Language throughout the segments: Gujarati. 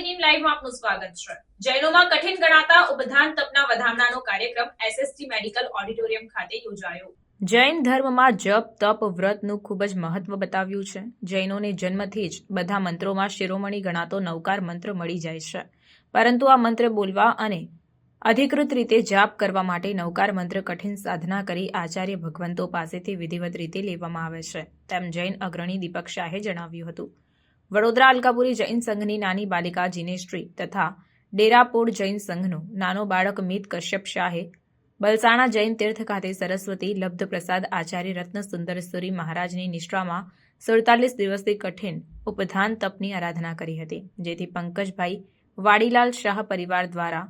ગુજરાતી ટીમ લાઈવમાં આપનું સ્વાગત છે. જૈનોમાં કઠિન ગણાતા ઉપધાન તપના વધામણાનો કાર્યક્રમ એસએસટી મેડિકલ ઓડિટોરિયમ ખાતે યોજાયો. જૈન ધર્મમાં જપ, તપ, વ્રતનું ખૂબ જ મહત્વ બતાવ્યું છે. જૈનોને જન્મથી જ બધા મંત્રોમાં શિરોમણી ગણાતો નવકાર મંત્ર મળી જાય છે. પરંતુ આ મંત્ર બોલવા અને અધિકૃત રીતે જાપ કરવા માટે નવકાર મંત્ર કઠિન સાધના કરી આચાર્ય ભગવંતો પાસેથી વિધિવત રીતે લેવામાં આવે છે. તેમ જૈન અગ્રણી દીપક શાહે જણાવ્યું હતું. વડોદરા અલકાપુરી જૈન સંઘની નાની બાલિકા જીનેશ્રી તથા ડેરાપોળ જૈન સંઘનું નાનો બાળક મિત કશ્યપ શાહે બલસાણા જૈન તીર્થ ખાતે સરસ્વતી લબ્ધ પ્રસાદ આચાર્ય રત્ન સુંદરેશ્વરી મહારાજની નિષ્ઠામાં સુડતાલીસ દિવસથી કઠિન ઉપધાન તપની આરાધના કરી હતી, જેથી પંકજભાઈ વાડીલાલ શાહ પરિવાર દ્વારા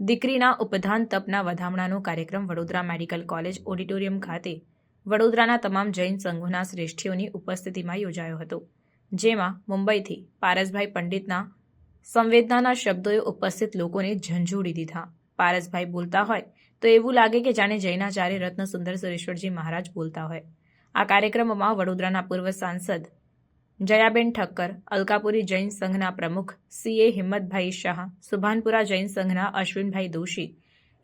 દીકરીના ઉપધાન તપના વધામણાનો કાર્યક્રમ વડોદરા મેડિકલ કોલેજ ઓડિટોરિયમ ખાતે વડોદરાના તમામ જૈન સંઘોના શ્રેષ્ઠીઓની ઉપસ્થિતિમાં યોજાયો હતો. જેમાં મુંબઈથી પારસભાઈ પંડિતના સંવેદનાના શબ્દોએ ઉપસ્થિત લોકોને ઝંઝોડી દીધા. પારસભાઈ બોલતા હોય તો એવું લાગે કે જાણે જૈનાચાર્ય રત્ન સુંદર સુરેશ્વરજી મહારાજ બોલતા હોય. આ કાર્યક્રમમાં વડોદરાના પૂર્વ સાંસદ જયાબેન ઠક્કર, અલકાપુરી જૈન સંઘના પ્રમુખ સીએ હિંમતભાઈ શાહ, સુભાનપુરા જૈન સંઘના અશ્વિનભાઈ દોશી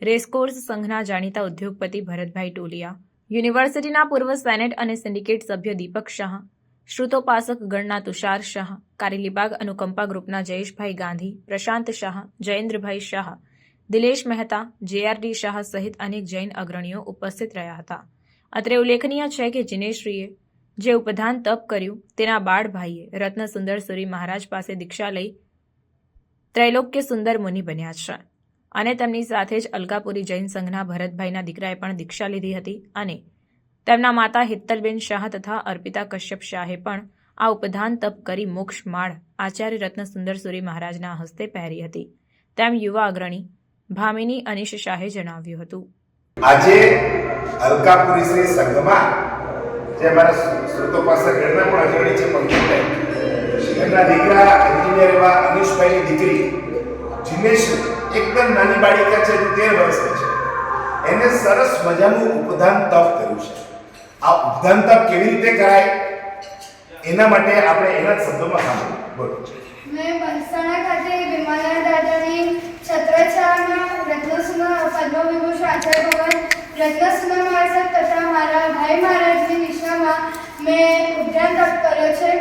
રેસકોર્સ સંઘના જાણીતા ઉદ્યોગપતિ ભરતભાઈ ટોલિયા, યુનિવર્સિટીના પૂર્વ સેનેટ અને સિન્ડિકેટ સભ્ય દીપક શાહ શ્રુતોપાસક ગણના તુષાર શાહ કારેલીબાગ અનુકંપા ગ્રુપના જયેશભાઈ ગાંધી, પ્રશાંત શાહ, જયેન્દ્રભાઈ શાહ, દિલેશ મહેતા, જેઆરડી શાહ સહિત અનેક જૈન અગ્રણીઓ ઉપસ્થિત રહ્યા હતા. અત્રે ઉલ્લેખનીય છે કે જિનેશ્રીએ જે ઉપધાન તપ કર્યું, તેના બાળ ભાઈએ રત્ન સુંદર સુરી મહારાજ પાસે દીક્ષા લઈ ત્રૈલોક્ય સુંદર મુનિ બન્યા છે. અને તેમની સાથે જ અલકાપુરી જૈન સંઘના ભરતભાઈના દીકરાએ પણ દીક્ષા લીધી હતી અને તેમના માતા હિત્તલબેન શાહ તથા અર્પિતા કશ્યપ શાહે પણ આ ઉપધાન તપ કરી મોક્ષ માળ આચાર્ય રત્ન સુંદરસુરી મહારાજના હસ્તે પહેરી હતી. તેમ યુવા અગ્રણી ભામિની અનિશ શાહે જણાવ્યું હતું. આજે અલકાપુરી શ્રી સંઘમાં, જે અમારા શ્રુતોપાસક ગણના પણ અગ્રણી છે પંકજભાઈ એમના દીકરા એન્જિનિયર એવા અનિશભાઈની દીકરી જિનેશ એકદમ નાની બાળિકા છે, તેર વર્ષની છે. એને સરસ મજાનું ઉપધાન તપ કર્યું છે. આ ઉપધાન તપ કેવી રીતે કરાય? એના માટે આપણે એના શબ્દોમાં સાંભળ્યું બોલો. મેં બલસાણા ખાતે વિમાના દાદાની છત્રછાયામાં રત્નસુના પદ્મવિભૂષણ આચાર્ય ભગવાન રત્નસુના મહારાજ તથા મારા ભાઈ મહારાજની નિશામાં મેં ઉદ્યાન તપ કર્યો છે.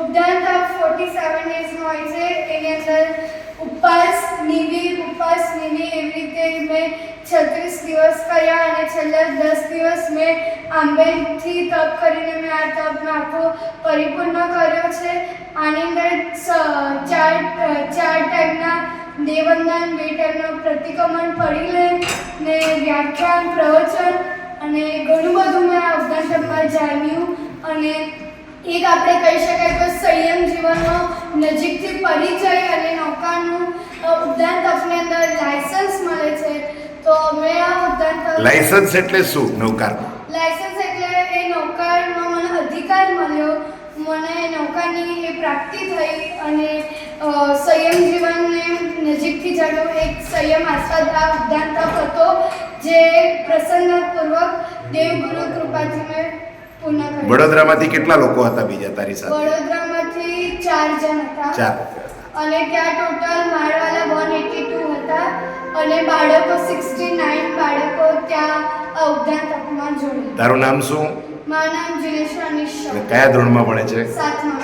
ઉદ્યાન તપ ફોર્ટી સેવન ડેઝનો હોય છે. એની અંદર ઉપવાસ, નિવિ ઉપવાસ, નિવિ એવી રીતે મેં છત્રીસ દિવસ કર્યા અને છેલ્લા દસ દિવસ મેં આંબેથી તપ કરીને મેં આ તપનો આખો પરિપૂર્ણ કર્યો છે. આની અંદર ચાર ચાર ટાઈપના દેવંદન બે ટાઈપના પ્રતિક્રમણ પડી લે ને વ્યાખ્યાન, પ્રવચન અને ઘણું બધું મેં આ તપમાં જાણ્યું અને એક આપણે કહી શકાય તો સંયમ જીવનનો નજીકથી પરિચય અને નૌકાનું ઉદ્યાન તપની અંદર લાયસન્સ મળે છે. તો મેં આ ઉદ્યાન લાયસન્સ એટલે શું? નૌકારમાં અધિકાર મળ્યો. મને નૌકાની એ પ્રાપ્તિ થઈ અને સંયમ જીવનને નજીકથી જાણ્યું એક સંયમ આસ્વાદ આ ઉદ્યાન તપ હતો જે પ્રસન્નપૂર્વક દેવગુરુ કૃપાથી મેં પૂર્ણ કર્યું. વડોદરામાંથી કેટલા લોકો હતા બીજા તારી સાથે? વડોદરામાંથી ચાર જણ હતા. ચાર. અને ત્યાં ટોટલ મારવાલા વન એટી ટુ હતા અને બાળકો સિક્સટી નાઇન બાળકો ત્યાં ઉદ્યાન તપમાં જોડે તારું નામ શું? મારું નામ જીનેશ્વર મિશ્રા કયા ધોરણમાં ભણે છે? સાતમા